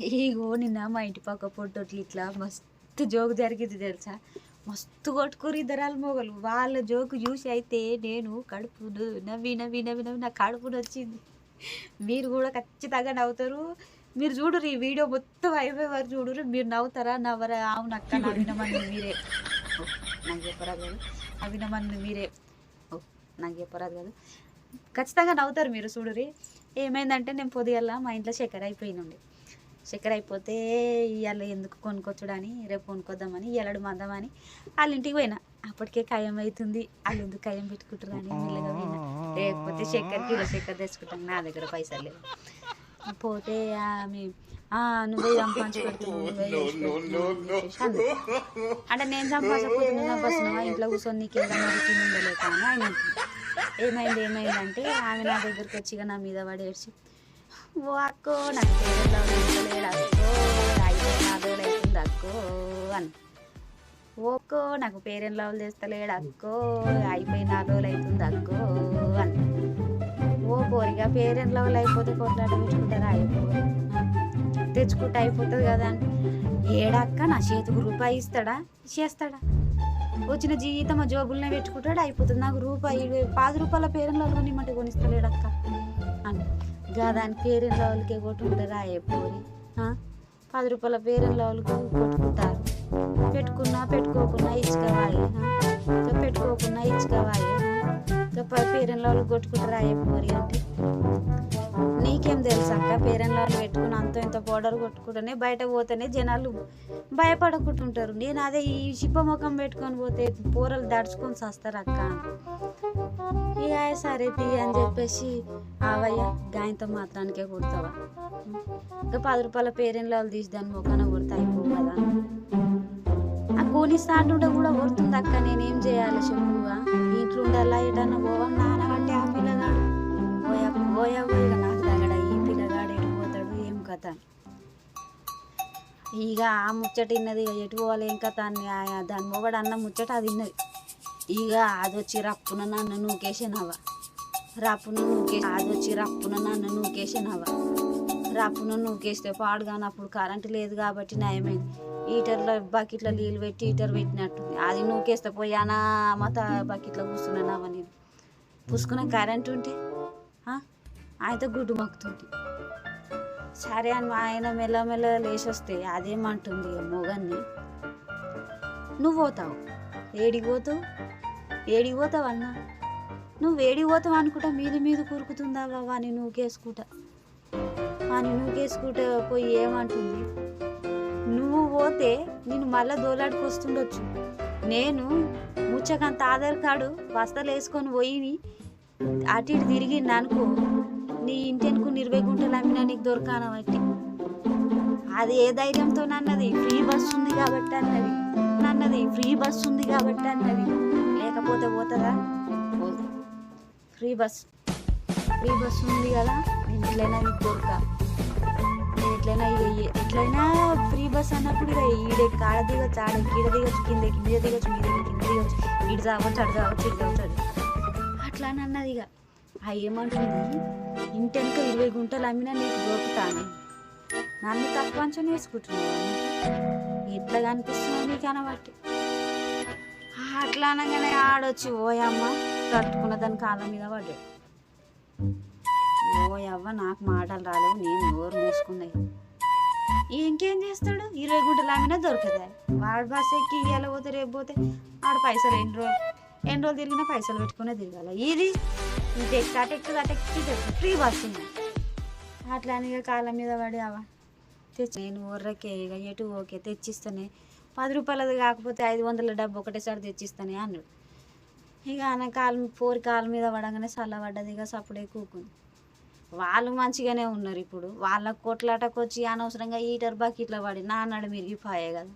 ఏగో నిన్న మా ఇంటి పక్క పొట్టొట్లు ఇట్లా మస్తు జోకు జరిగింది తెలుసా? మస్తు కొట్టుకోరు ఇద్దరాలు మొగలు. వాళ్ళ జోకు చూసి అయితే నేను కడుపు నవ్వి నవ్వి నవ్వి నవ్వి నా కడుపు నొచ్చింది. మీరు కూడా ఖచ్చితంగా నవ్వుతారు. మీరు చూడరు ఈ వీడియో మొత్తం అయిపోయే వారు చూడరు మీరు నవ్వుతారా? నవ్వరా? అవును అక్క నవ్వినమని మీరే. ఓ, నాకు చెప్పరాదు కాదు. నవ్వినమని మీరే. ఓ నాకు చెప్పరాదు కాదు. ఖచ్చితంగా నవ్వుతారు మీరు చూడరి ఏమైందంటే నేను పొదిగల్లా మా ఇంట్లో చక్కెర అయిపోయినండి చక్కెర అయిపోతే ఇవాళ ఎందుకు కొనుక్కొచ్చుడని రేపు కొనుక్కొద్దామని ఎల్లడు మందమని వాళ్ళ ఇంటికి పోయినా. అప్పటికే ఖాయం అవుతుంది వాళ్ళు ఎందుకు ఖాయం పెట్టుకుంటారు అని మెల్లగా పోయినా. లేకపోతే చక్కెర కిలో చక్కెర తెచ్చుకుంటాను. నా దగ్గర పైసలు లేవు. పోతే ఆమె "ఆ, నువ్వే సంపాదించి పెడుతున్నావు నువ్వే చేసి పెడుతున్నావు" అని చెప్పేసి అన్నది. అంటే నేను సంపాదించకపోతే నువ్వు సంపాదిస్తున్నావా? ఇంట్లో కూర్చొని నీకు ఏదైనా ఉండలేక అని ఆయన. ఏమైంది ఏమైందంటే ఆమె నా దగ్గరికి వచ్చి నా మీద పడి ఏడ్చి ఓ అక్కో నాకు పేరెంట్ లేడు అక్కో ఐదు నాలుగు అవుతుంది అక్కో అని ఓకో నాకు పేరెంట్ లవ్ చేస్తలేడు అక్కో అయిపోయి నాలుగు రోజులు అవుతుంది అక్కో అని ఓ పోరిగా పేరెంట్ లవ్లు అయిపోతే కొట్లాట పెట్టుకుంటారా అయిపోయి తెచ్చుకుంటే అయిపోతుంది కదా అని ఏడక్క నా చేతికి రూపాయి ఇస్తాడా చేస్తాడా వచ్చిన జీతం ఆ జోబులనే పెట్టుకుంటాడు అయిపోతుంది. నాకు రూపాయి పది రూపాయల పేరెంట్ వాళ్ళు కొనిమ్మంటే కొనిస్తలేడు అక్క. అని. దాని పేరెంట్ లెవెల్కే కొట్టుకుంటారా ఏ పోరి పది రూపాయల పేరెంట్ వాళ్ళకు కొట్టుకుంటారు. పెట్టుకున్నా పెట్టుకోకున్నా ఇచ్చుకోవాలి పెట్టుకోకున్నా ఇచ్చుకోవాలి పేరెంట్ వాళ్ళు కొట్టుకుంటారా ఏ పోరి అంటే. నీకేం తెలుసు అక్క పేరెంట్ వాళ్ళు పెట్టుకుని అంత ఇంత పౌడర్ కొట్టుకుంటేనే బయట పోతేనే జనాలు భయపడకుంటుంటారు. నేను అదే ఈ చిప్ప ముఖం పెట్టుకొని పోతే పూరలు దడుచుకొని వస్తారు అక్క. ఇక సరే తీ అని చెప్పేసి ఆవయ్య గాయంతో మాత్రానికే కొడతావా? ఇంకా పది రూపాయల పేరెంట్ లెవెల్ తీసి దాని ముఖాన కొడితే అయిపో కదా. ఆ కోని స్టార్ట్ ఉంటే కూడా కొడుతుంది అక్క. నేనేం చేయాలి చెప్పువా కథ. ఇక ఆ ముచ్చట ఇన్నది ఇక ఎటు పోవాలి ఏం కథ అని దాని మొగడు అన్న ముచ్చట అది ఇన్నది. ఇక అది వచ్చి రప్పున నన్ను నూకేసినవా. రప్పున నూకే అది వచ్చి రప్పున నన్ను నూకేసినవా. రప్పున నూకేస్తే పాడుగానప్పుడు కరెంటు లేదు కాబట్టి నయమైంది. హీటర్లో బకెట్లో నీళ్ళు పెట్టి హీటర్ పెట్టినట్టుంది. అది నూకేస్తే పోయానా మత బకెట్లో కూర్చున్నానావా నేను పుసుకున్న కరెంట్ ఉంటే అయితే గుడ్డు మక్కుతుంది సరే అని మా ఆయన మెల్లమెల్ల లేచొస్తే వస్తే అదేమంటుంది మొగన్ని? నువ్వు పోతావు ఏడికి పోతావు ఏడికి పోతావు అన్న? నువ్వు ఏడికి పోతావు అనుకుంటా మీది మీద కురుకుతుందా వాని నూకేసుకుంటా. వాని నూకేసుకుంటా పోయి ఏమంటుంది? నువ్వు పోతే నేను మళ్ళీ దోలాడుకొస్తుండొచ్చు నేను ముచ్చకంత ఆధార్ కార్డు వస్తలు వేసుకొని పోయి అటు ఇటు తిరిగింది అనుకో నీ ఇంటి ఇరవై గుంటలు అమ్మినా నీకు దొరకాను బట్టి అది ఏ ధైర్యంతో నన్నది? ఫ్రీ బస్ ఉంది కాబట్టి అన్నది. నన్నది ఫ్రీ బస్ ఉంది కాబట్టి అన్నది. లేకపోతే పోతుందా? పోదు. Free bus. ఫ్రీ బస్ ఉంది కదా నేను ఎట్లయినా నీకు దొరక. నేను ఎట్లయినా ఇక ఎట్లయినా ఫ్రీ బస్ అన్నప్పుడు ఇక ఈడే కాడ దిగొచ్చు ఆడ కీడ దిగొచ్చు కింద కింద దిగొచ్చు మీద కింద దిగొచ్చు ఇటు తాగొచ్చు అటు తాగొచ్చు ఇటు అవుతుంది అట్లా నన్నది అన్నది ఇక. ఆ ఏమంటుంది ఇంటెనక ఇరవై గుంటలు అమ్మినా నీకు దొరుకుతాను? నన్ను తక్కువ అంచనా వేసుకుంటున్నాను ఎట్లా కనిపిస్తున్నావు నీకు అనబట్టి అట్లా అనగానే ఆడొచ్చి ఓయమ్మ తట్టుకున్న దాని కాళ్ళ మీద పడ్డాడు. ఓయవ్వ నాకు మాటలు రాలేవు నేను నోరు మూసుకున్నాయి. ఇంకేం చేస్తాడు? ఇరవై గుంటలు అమ్మినా దొరకదా? వాడు బస్ ఎక్కి ఇవ్వాలి పోతే రేపు పోతే ఆడ పైసలు ఎన్ని రోజులు ఎన్ని రోజులు తిరిగినా పైసలు పెట్టుకునే తిరగాల. ఇది ఇంత ఎక్కి అటు ఎక్కుతుంది అటు ఎక్కి ఫ్రీ బస్ అట్లా అని కాళ్ళ మీద పడి అవ తెచ్చి నేను ఊర్రకే ఇక ఎటు ఓకే తెచ్చిస్తానే పది రూపాయలది కాకపోతే ఐదు వందల డబ్బు ఒకటేసారి తెచ్చిస్తానే అన్నాడు. ఇక ఆయన కాలు పోరి కాలు మీద పడగానే చల్లబడ్డది ఇక సప్పుడే కూకుంది. వాళ్ళు మంచిగానే ఉన్నారు ఇప్పుడు. వాళ్ళ కొట్లాటకు వచ్చి అనవసరంగా హీటర్ బకెట్లో పడి నాన్నడు మిరిగిపోయే కదా.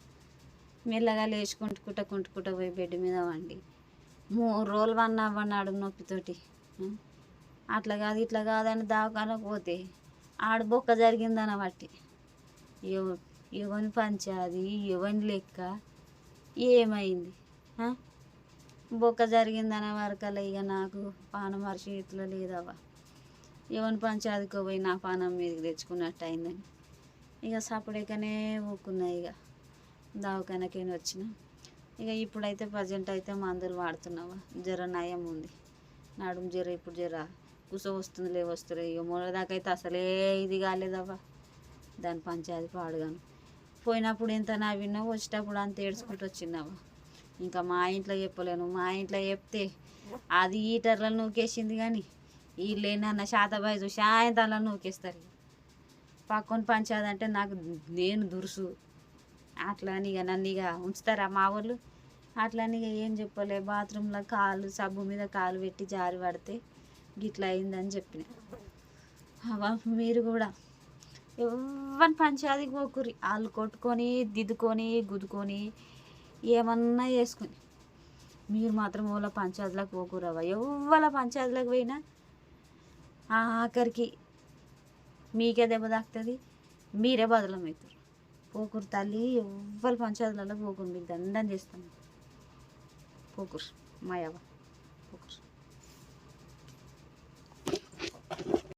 మెల్లగా లేచి కుంటుకుంటా కుంటుకుంటా పోయి బెడ్ మీద వండి. మూడు రోజులు వన్ అవ్వన్నాడు నొప్పితోటి. అట్లా కాదు ఇట్లా కాదని దావకాలకు పోతే ఆడ బొక్క జరిగిందని బట్టి ఎవ ఎవని పంచాది ఎవని లెక్క ఏమైంది? బొక్క జరిగిందనే వరకల్లా ఇక నాకు పానం చేతిలో లేదవ్వ. ఎవని పంచాదికో పోయి నా పానం మీదకి తెచ్చుకున్నట్టు అయిందని ఇక సపడేకనే ఊకున్నాయి ఇక దవాఖానకైనా వచ్చిన. ఇక ఇప్పుడైతే ప్రజెంట్ అయితే మందులు వాడుతున్నావా? జ్వర నయం ఉంది. నడుము జర ఇప్పుడు జర కుస వస్తుంది లే వస్తుంది. ఇక మొన్నదాకా అయితే అసలే ఇది కాలేదవ్వా. దాని పంచాయతీ పాడుగాను. పోయినప్పుడు ఎంత నవ్వినా వచ్చేటప్పుడు అంత ఏడ్చుకుంటూ వచ్చిందవ్వా ఇంకా మా ఇంట్లో చెప్పలేను. మా ఇంట్లో చెప్తే అది హీటర్లో నూకేసింది కానీ వీళ్ళేనన్న శాతబాయి చూసి సాయంత్రంలో నూకేస్తారు పక్కన పంచాయతీ అంటే నాకు నేను దురుసు. అట్లా అని ఇక నన్ను ఇక ఉంచుతారా మా వాళ్ళు? అట్లని ఏం చెప్పలే. బాత్రూంలో కాలు సబ్బు మీద కాలు పెట్టి జారి పడితే గిట్లా అయిందని చెప్పిన. అవా మీరు కూడా. ఎవరి పంచాది పోకురి వాళ్ళు కొట్టుకొని దిద్దుకొని గుద్దుకొని ఏమన్నా చేసుకుని. మీరు మాత్రం వాళ్ళ పంచాయతీలకు పోకురవ్వ ఎవ్వల పంచాయతీలకు పోయినా ఆఖరికి మీకే దెబ్బ తాకుతుంది మీరే బదులమవుతారు. పోకురు తల్లి ఎవ్వరు పంచాయతీలలో పోకురు మీకు దండం చేస్తాను. ঘুঘুর মায়াবা